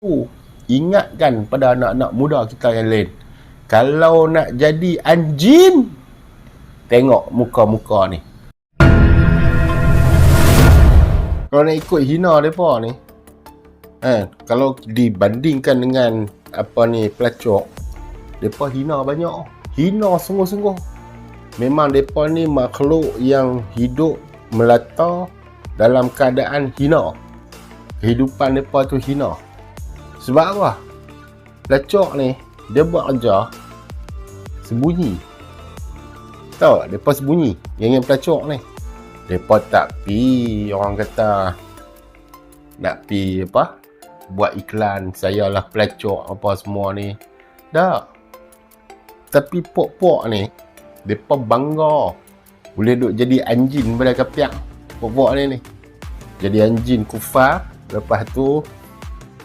tu ingatkan pada anak-anak muda kita yang lain kalau nak jadi anjing tengok muka-muka ni. Kalau nak ikut hina mereka ni eh, kalau dibandingkan dengan apa ni pelacok mereka hina banyak. Hina sungguh-sungguh. Memang mereka ni makhluk yang hidup melata dalam keadaan hina. Kehidupan mereka tu hina sebab apa? Pelacok ni dia buat kerja sembunyi. Tahu tak? Mereka sembunyi. Yang yang pelacok ni. Mereka tak pi orang kata. Nak pi apa? Buat iklan saya lah pelacok apa semua ni. Tak. Tapi pok-pok ni mereka bangga. Boleh duk jadi anjing pada kapiak pok-pok ni ni. Jadi anjing kufar lepas tu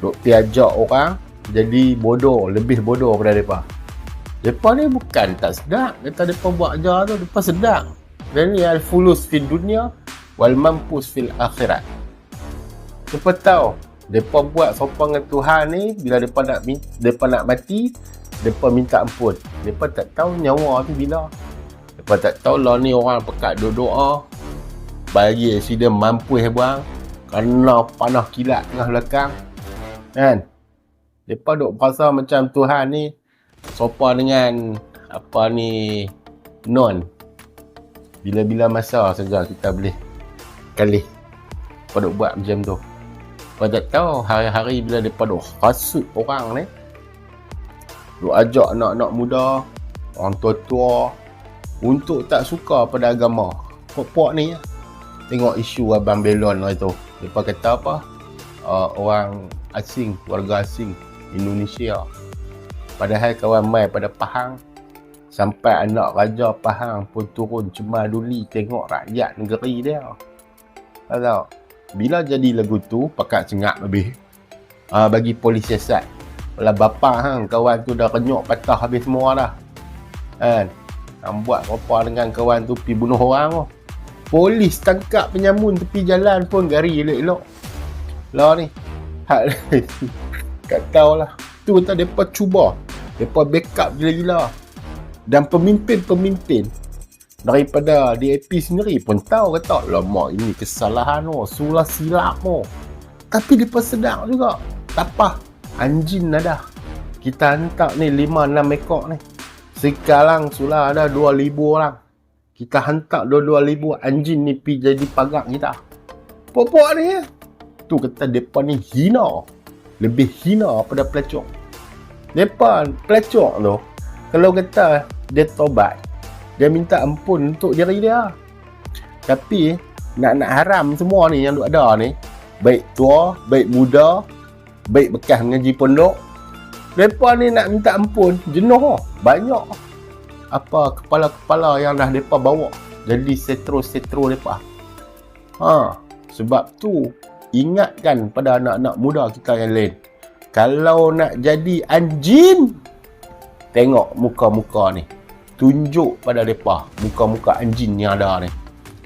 duk pi ajak orang jadi bodoh lebih bodoh pada mereka. Mereka ni bukan tak sedap. Mereka buat ajar tu mereka sedap. Dan ni al fulus fil dunia wal mampus fil akhirat. Mereka tahu mereka buat sopan dengan Tuhan ni bila mereka nak mereka nak mati mereka minta ampun. Mereka tak tahu nyawa tu bila. Mereka tak tahu lah ni orang pekat doa bagi accident mampu buang kerana panah kilat tengah belakang kan? Mereka duk berasa macam Tuhan ni sopan dengan apa ni non. Bila-bila masa saja kita boleh kali. Mereka duk buat macam tu. Mereka tak tahu hari-hari bila mereka duk hasut orang ni duk ajak anak-anak muda orang tua-tua untuk tak suka pada agama. Puak-puak ni tengok isu abang belon tu mereka kata apa uh, orang asing warga asing Indonesia. Padahal kawan mai pada Pahang sampai anak raja Pahang pun turun cuma duli tengok rakyat negeri dia. Tahu Bila jadi lagu tu pakat cengak lebih. Uh, bagi polis siasat. Kalau bapa hang kawan tu dah kenyok patah habis semua dah. Kan? Hang buat apa dengan kawan tu pi bunuh orang tu. Polis tangkap penyamun tepi jalan pun gari elok-elok. Lah ni. Hak tak tahulah tu kata mereka cuba. Mereka backup gila-gila. Dan pemimpin-pemimpin daripada DAP sendiri pun tahu kata lama ini kesalahan oh sulah silap oh. Tapi mereka sedang juga. Tak apa anjing ada kita hantar ni 5-6 ekor ni. Sekarang sulah ada 2,000 orang. Kita hantar 2,000 anjing ni pergi jadi pagak kita. Popok ni ya. Tu kata mereka ni hina lebih hina pada pelacok. Mereka pelacok tu, kalau kata dia tobat, dia minta ampun untuk diri dia. Tapi, nak-nak haram semua ni yang ada ni, baik tua, baik muda, baik bekas mengaji pondok, mereka ni nak minta ampun, jenuh banyak. Apa kepala-kepala yang dah mereka bawa jadi setro-setro mereka. Ha, sebab tu ingatkan pada anak-anak muda kita yang lain. Kalau nak jadi anjing tengok muka-muka ni. Tunjuk pada mereka muka-muka anjing yang ada ni.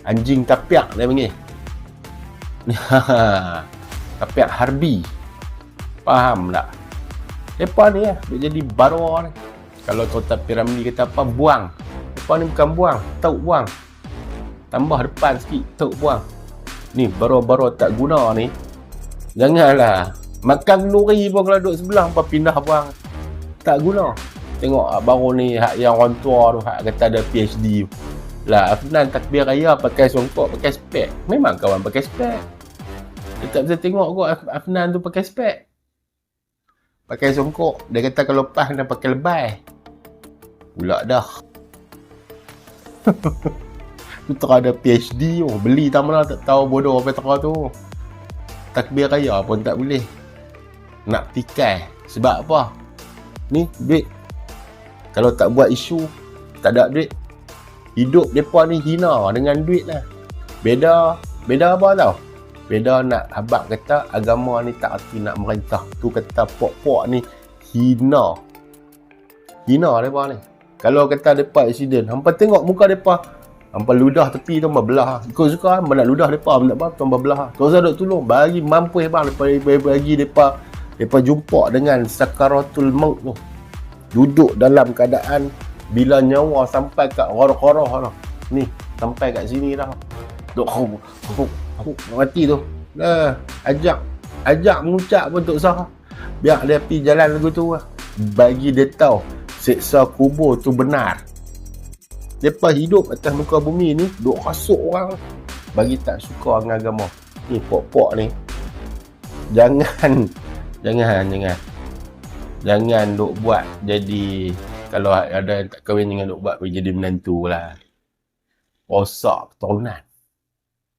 Anjing tapiak dia panggil. Tapiak harbi. Faham tak? Mereka ni ya dia jadi baru ni. Kalau kota piramidi kata apa buang. Mereka ni bukan buang tahu buang. Tambah depan sikit tahu buang ni baru-baru tak guna ni. Janganlah. Makan nuri pun kalau duduk sebelah apa pindah buang tak guna. Tengok ah, baru ni hak yang orang tua tu hak kata ada PhD lah Afnan takbir raya pakai songkok pakai spek. Memang kawan pakai spek. Dia tak bisa tengok kot Afnan tu pakai spek. Pakai songkok. Dia kata kalau pas kena pakai lebay. Pula dah Putra ada PhD oh. Beli tak mana tak tahu bodoh apa Putra tu. Takbir raya pun tak boleh. Nak tikai Sebab apa? Ni duit. Kalau tak buat isu Tak ada duit. Hidup mereka ni hina dengan duit lah. Beda Beda apa tau? Beda nak habak kata agama ni tak arti nak merintah Tu kata pok-pok ni. Hina. Hina mereka ni. Kalau kata mereka accident Hampa tengok muka mereka Hampa ludah tepi tu Hampa belah Ikut suka Hampa nak ludah Hampa nak apa Hampa belah Tu saya duk tolong Bagi mampu bang Lepas bagi mereka Mereka jumpa dengan sakaratul maut tu. Duduk dalam keadaan bila nyawa sampai kat roh-roh tu. Ni, sampai kat sini dah. Duk huk, huk, huk, mati tu. Dah, ajak, ajak mengucap pun tak sah. Biar dia pergi jalan lagu tu lah. Bagi dia tahu, seksa kubur tu benar. Mereka hidup atas muka bumi ni, duk rasuk orang. Bagi tak suka dengan agama. Ni, pok-pok ni. Jangan, jangan, jangan. Jangan duk buat jadi kalau ada yang tak kahwin dengan duk buat jadi menantu lah. Rosak keturunan.